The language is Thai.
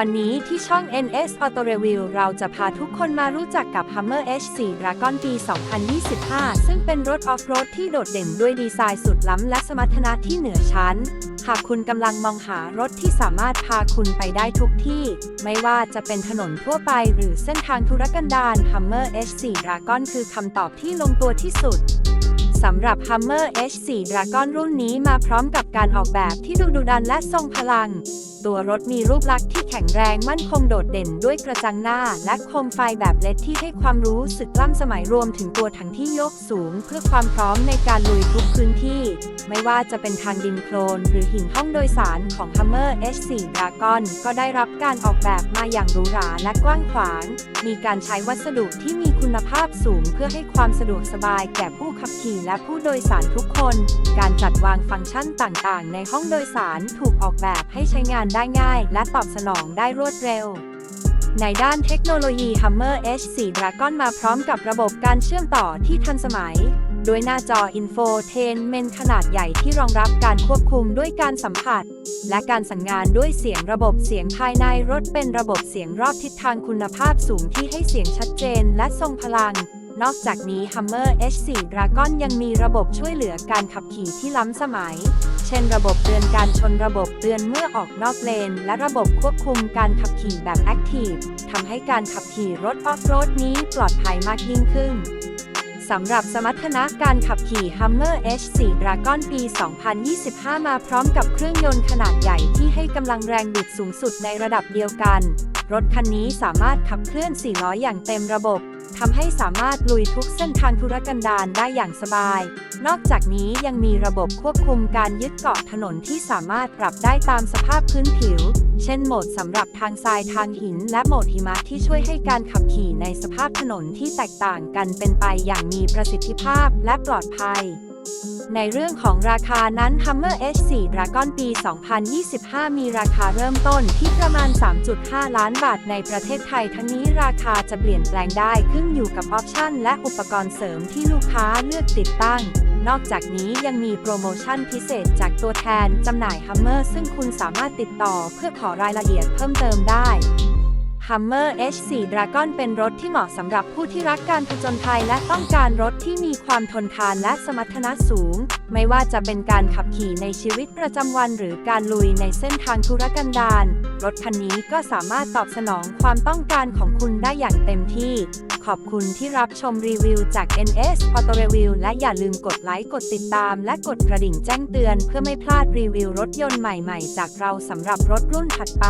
วันนี้ที่ช่อง NS Auto Review เราจะพาทุกคนมารู้จักกับ Hummer H4 Dragon ปี 2025 ซึ่งเป็นรถออฟโรดที่โดดเด่นด้วยดีไซน์สุดล้ำและสมรรถนะที่เหนือชั้น หากคุณกำลังมองหารถที่สามารถพาคุณไปได้ทุกที่ ไม่ว่าจะเป็นถนนทั่วไปหรือเส้นทางธุรกันดาร Hummer H4 Dragon คือคำตอบที่ลงตัวที่สุด สำหรับ Hummer H4 Dragon รุ่นนี้มาพร้อมกับการออกแบบที่ดุดุดันและทรงพลัง ตัวรถมีรูปลักษณ์ที่แข็งแรงมั่นคงโดดเด่นด้วยกระจังหน้า และโคมไฟแบบเลดที่ให้ความรู้สึกล้ำสมัยรวมถึงตัวถังที่ยกสูง เพื่อความพร้อมในการลุยทุกพื้น ไม่ว่าจะเป็นทางดินโคลน หรือหินห้องโดยสารของ Hummer H4 Dragon ก็ได้รับการออกแบบมาอย่างหรูหราและกว้างขวาง มีการใช้วัสดุที่มีคุณภาพสูงเพื่อให้ความสะดวกสบายแก่ผู้ขับขี่และผู้โดยสารทุกคน การจัดวางฟังก์ชันต่างๆ ในห้องโดยสารถูกออกแบบให้ใช้งานได้ง่าย และตอบสนองได้รวดเร็วในด้านเทคโนโลยี Hummer H4 Dragon มาพร้อมกับระบบการเชื่อมต่อที่ทันสมัย โดยหน้าจอ Infotainment ขนาดใหญ่ที่รองรับการควบคุมด้วยการสัมผัส และการสั่งงานด้วยเสียงระบบเสียงภายในรถเป็นระบบเสียงรอบทิศทางคุณภาพสูงที่ให้เสียงชัดเจนและทรงพลัง นอกจากนี้ Hummer H4 Dragon ยังมีระบบช่วยเหลือการขับขี่ที่ล้ำสมัย เช่นระบบเตือนการชนระบบเตือนเมื่อออกนอกเลน และระบบควบคุมการขับขี่แบบ Active ทำให้การขับขี่รถออฟโรดนี้ปลอดภัยมากยิ่งขึ้น สำหรับสมรรถนะการขับขี่ Hummer H4 Dragon ปี 2025 มาพร้อมกับเครื่องยนต์ขนาดใหญ่ที่ให้กำลังแรงบิดสูงสุดในระดับเดียวกัน รถคันนี้สามารถขับเคลื่อน 4 ล้ออย่างเต็มระบบ ทำให้สามารถลุยทุกเส้นทางธุรกันดารได้อย่างสบาย นอกจากนี้ยังมีระบบควบคุมการยึดเกาะถนนที่สามารถปรับได้ตามสภาพพื้นผิว เช่นโหมดสำหรับทางทรายทางหิน และโหมดหิมะที่ช่วยให้การขับขี่ในสภาพถนนที่แตกต่างกันเป็นไปอย่างมีประสิทธิภาพและปลอดภัย ในเรื่องของราคานั้น Hummer H4 Dragon ปี 2025 มีราคาเริ่มต้นที่ประมาณ 3.5 ล้านบาทในประเทศไทย ทั้งนี้ราคาจะเปลี่ยนแปลงได้ขึ้นอยู่กับออปชั่นและอุปกรณ์เสริมที่ลูกค้าเลือกติดตั้ง นอกจากนี้ยังมีโปรโมชั่นพิเศษจากตัวแทนจำหน่าย Hummer ซึ่งคุณสามารถติดต่อเพื่อขอรายละเอียดเพิ่มเติมได้ Hummer H4 Dragon เป็นรถที่เหมาะสำหรับผู้ที่รักการผจญภัยและต้องการรถที่มีความทนทานและสมรรถนะสูง ไม่ว่าจะเป็นการขับขี่ในชีวิตประจำวันหรือการลุยในเส้นทางธุรกันดารรถคันนี้ก็สามารถตอบสนองความต้องการของคุณได้อย่างเต็มที่ ขอบคุณที่รับชมรีวิวจาก NS Auto Review และอย่าลืมกดไลค์ กดติดตาม และกดกระดิ่งแจ้งเตือน เพื่อไม่พลาดรีวิวรถยนต์ใหม่ ๆ จากเราสำหรับรถรุ่นถัดไป